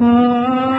Ah.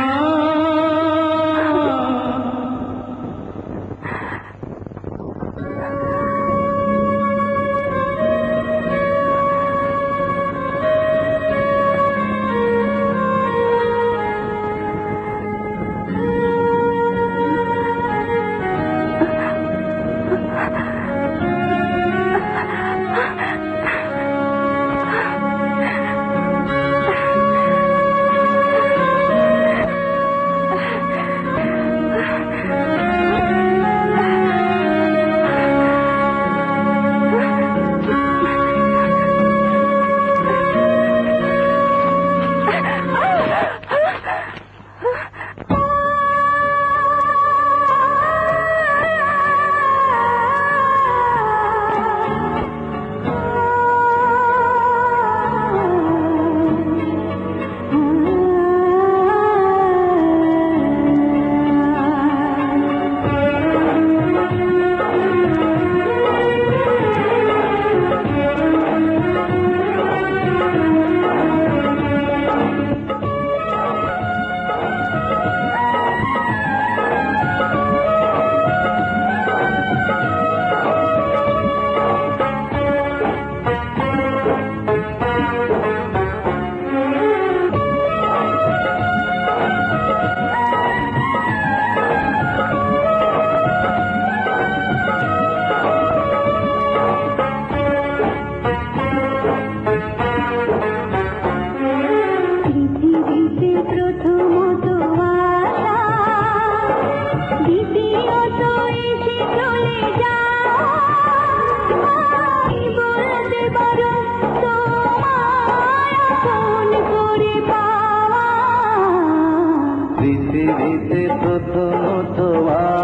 পৃথিবীতে প্রথমত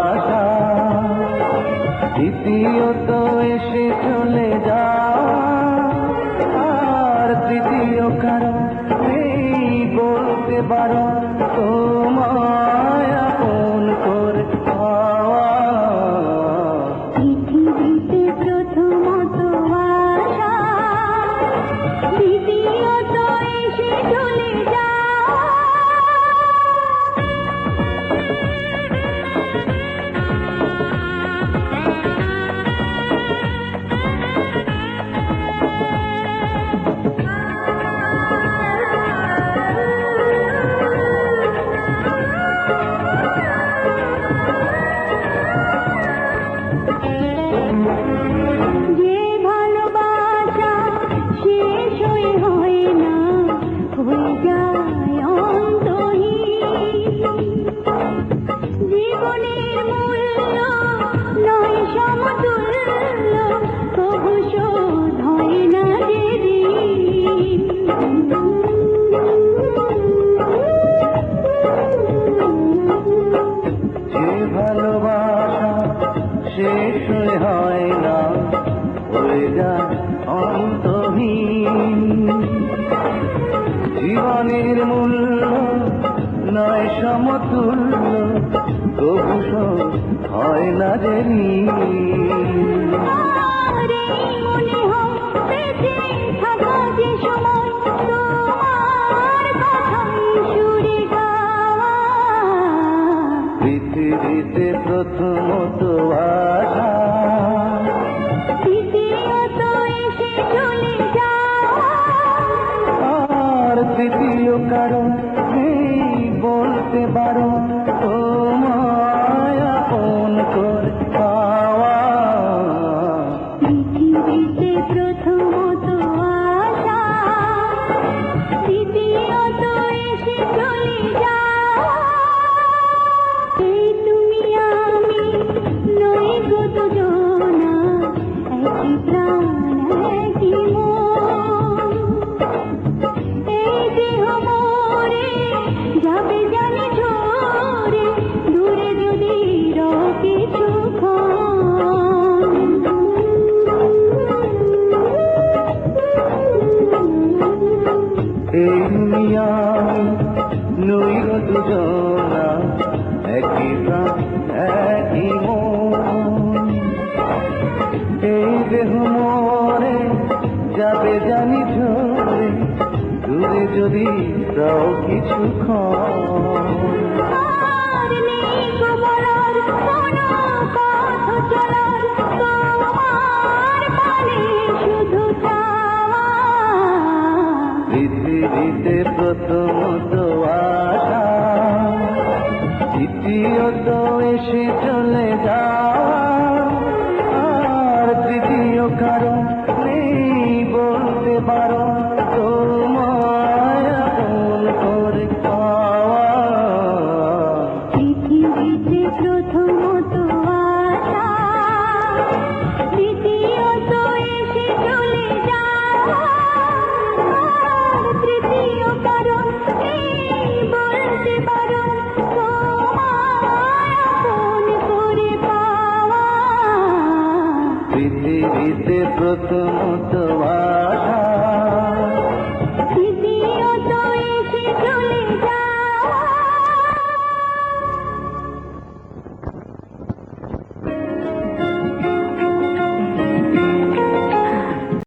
আসা দ্বিতীয়ত এসে চলে যা আর তৃতীয় কারণ এই বলতে পারো তোমায়। হয়ে যায় অন্তহীন। জীবনের নয় সমতুল্য তবু হয় না যে পৃথিবীতে প্রথমত আশা Me tiro caro, me igual baro যদি তাও কিছু পৃথিবীতে প্রথম আসা দ্বিতীয়ত এসে চলে যাওয়া। আর তৃতীয় কারণ নেই বলতে পারো ব্রত মতবা